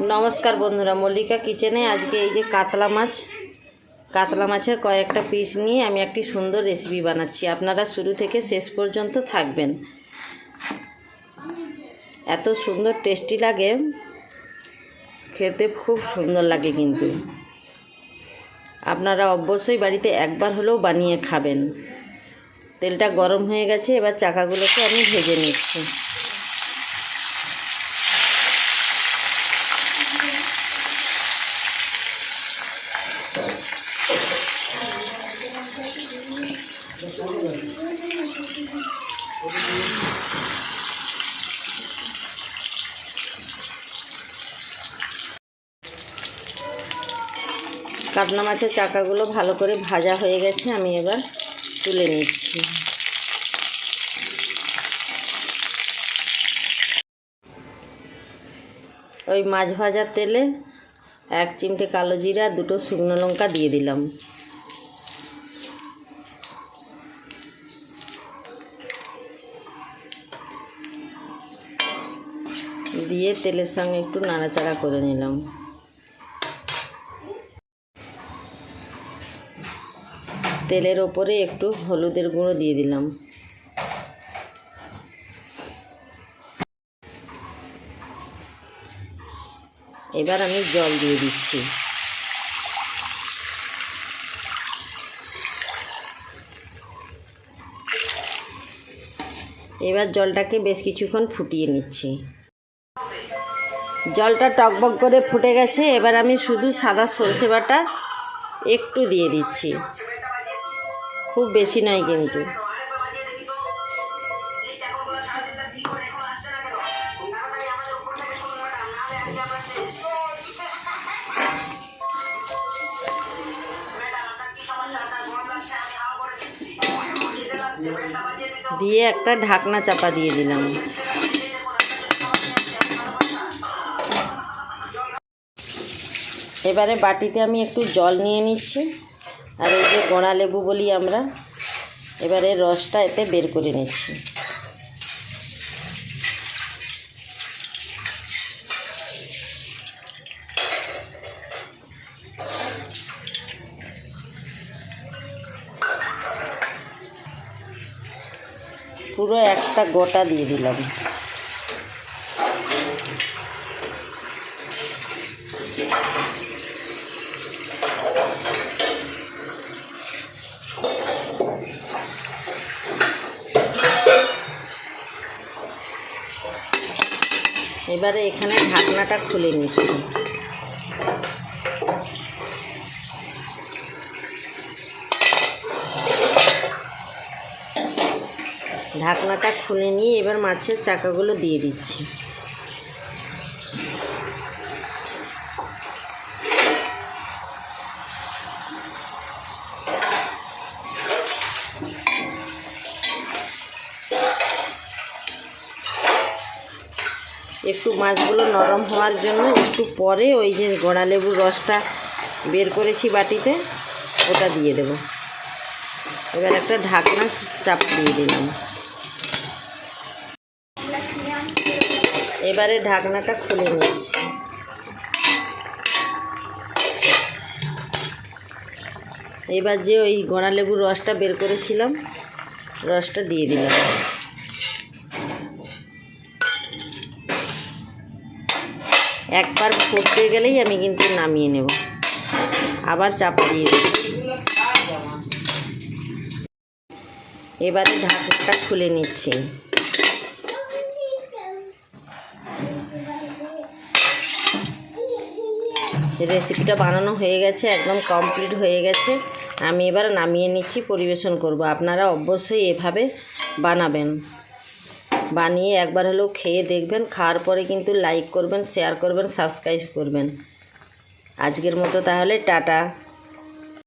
নমস্কার বন্ধুরা, মল্লিকা কিচেনে আজকে এই যে কাতলা মাছ। কাতলা মাছের কয়েকটা পিস নিয়ে আমি একটি সুন্দর রেসিপি বানাচ্ছি। আপনারা শুরু থেকে শেষ পর্যন্ত থাকবেন। এত সুন্দর টেস্টি লাগে, খেতে খুব সুন্দর লাগে কিন্তু। আপনারা অবশ্যই বাড়িতে একবার হলেও বানিয়ে খাবেন। তেলটা গরম হয়ে গেছে, এবার চাকাগুলোকে আমি ভেজে নিচ্ছি। কাতলা মাছের চাকাগুলো ভালো করে ভাজা হয়ে গেছে, আমি এবার তুলে নিচ্ছি। ওই মাছ ভাজার তেলে এক চিমটে কালো জিরা, দুটো শুকনো লঙ্কা দিয়ে দিলাম। দিয়ে তেলের সঙ্গে একটু নাড়াচাড়া করে নিলাম। তেলের ওপরে একটু হলুদের গুঁড়ো দিয়ে দিলাম। এবার আমি জল দিয়ে দিচ্ছি। এবার জলটাকে বেশ কিছুক্ষণ ফুটিয়ে নিচ্ছি। জলটা টকবক করে ফুটে গেছে, এবার আমি শুধু সাদা সর্ষে বাটা একটু দিয়ে দিচ্ছি। খুব বেশি নয় কিন্তু। দিয়ে একটা ঢাকনা চাপা দিয়ে দিলাম। এবারে বাটিতে আমি একটু জল নিয়ে নিচ্ছি। আর এই যে গোড়া লেবু বলি আমরা, এবারে রসটা এতে বের করে নিচ্ছি। পুরো একটা গোটা দিয়ে দিলাম। এবারে এখানে ঢাকনাটা খুলে নিচ্ছি। ঢাকনাটা খুলে নিয়ে এবার মাছের চাকাগুলো দিয়ে দিচ্ছি। একটু মাছগুলো নরম হওয়ার জন্য একটু পরে ওই যে গোড়া লেবুর রসটা বের করেছি বাটিতে, ওটা দিয়ে দেব। এবার একটা ঢাকনা চাপ দিয়ে দিলাম। এবারে ঢাকনাটা খুলে নিচ্ছি। এবার যে ওই গোড়া লেবুর রসটা বের করেছিলাম, রসটা দিয়ে দিলাম। একবার ফুটতে গেলেই আমি কিন্তু নামিয়ে নেব। আবার চাপ দিয়ে দেব। এবারে ঢাকনাটা খুলে নিচ্ছি। রেসিপিটা বানানো হয়ে গেছে, একদম কমপ্লিট হয়ে গেছে। আমি এবার নামিয়ে নিচ্ছি, পরিবেশন করব। আপনারা অবশ্যই এভাবে বানাবেন। বানিয়ে একবার হলেও খেয়ে দেখবেন, খাওয়ার পরে কিন্তু লাইক করবেন শেয়ার করবেন সাবস্ক্রাইব করবেন। আজকের মতো তাহলে, টাটা।